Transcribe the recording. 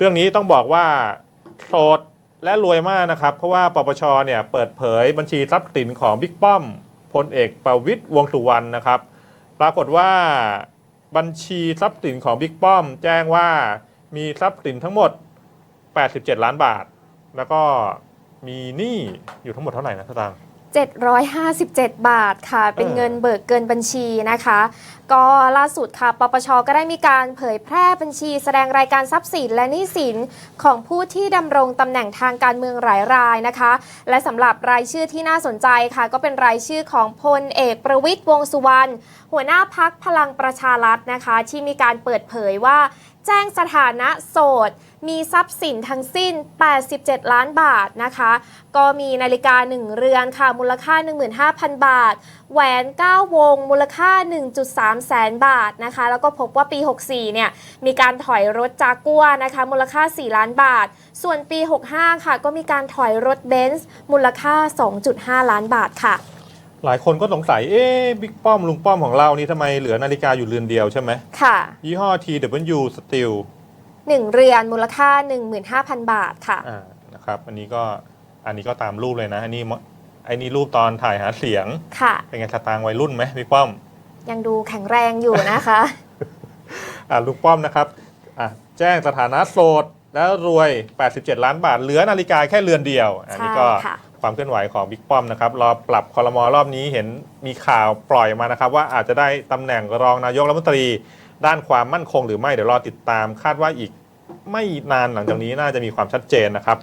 เรื่องนี้ต้องบอกว่าโสดและรวยมากนะครับ เพราะว่าปปชเนี่ยเปิดเผยบัญชีทรัพย์สินของบิ๊กป้อมพลเอกประวิตยวงสุวรรณนะครับ ปรากฏว่าบัญชีทรัพย์สินของบิ๊กป้อม แจ้งว่ามีทรัพย์สินทั้งหมด 87 ล้านบาท แล้วก็มีหนี้อยู่ทั้งหมดเท่าไหร่นะสตางค์ 757 บาทค่ะ เป็นเออเงินเบิกเกินบัญชีนะคะ ก็ล่าสุดค่ะ ปปช ก็ได้มีการเผยแพร่บัญชี แสดงรายการทรัพย์สินและหนี้สินของผู้ที่ดำรงตำแหน่งทางการเมืองหลายรายนะคะ และสำหรับรายชื่อที่น่าสนใจค่ะ ก็เป็นรายชื่อของพลเอกประวิตยวงษ์สุวรรณหัวหน้าพักพลังประชารัฐนะคะ ที่มีการเปิดเผยว่าแจ้งสถานะโสด มีทรัพย์สินทั้งสิ้น 87 ล้านบาทนะคะ ก็มีนาฬิกา 1 เรือนค่ะ มูลค่า 15,000 บาท แหวน 9 วง มูลค่า 1.3 แสนบาทนะคะ แล้วก็พบว่าปี 64 เนี่ย มีการถอยรถจากัวนะคะ มูลค่า 4 ล้านบาท ส่วนปี 65 ค่ะ ก็มีการถอยรถเบนซ์ มูลค่า 2.5 ล้านบาทค่ะ หลายคนก็สงสัย เอ๊ะบิ๊กป้อมลุงป้อมของเรานี่ทำไมเหลือนาฬิกาอยู่เรือนเดียวใช่ไหมค่ะ ยี่ห้อ TW Steel 1เรือนมูลค่า 15,000 บาทค่ะ อ่านะครับอันนี้ก็อันนี้ก็ตามรูปเลยนะอันนี้มไอ้นี่รูปตอนถ่ายหาเสียง ค่ะ เป็นไงสตางค์วัยรุ่นไหมบิ๊กป้อมยังดูแข็งแรงอยู่นะคะ อ่าลุงป้อมนะครับอะแจ้งสถานะโสดแล้วรวย 87 ล้านบาท เหลือนาฬิกาแค่เรือนเดียว อันนี้ก็ ใช่ค่ะ ความเคลื่อนไหวของบิ๊กป้อมนะครับรอปรับคอรมอรอบนี้เห็นมีข่าวปล่อยมานะครับ ว่าอาจจะได้ตำแหน่งรองนายกรัฐมนตรี ด้านความมั่นคงหรือไม่เดี๋ยวรอติดตาม คาดว่าอีกไม่นานหลังจากนี้น่าจะมีความชัดเจนนะครับ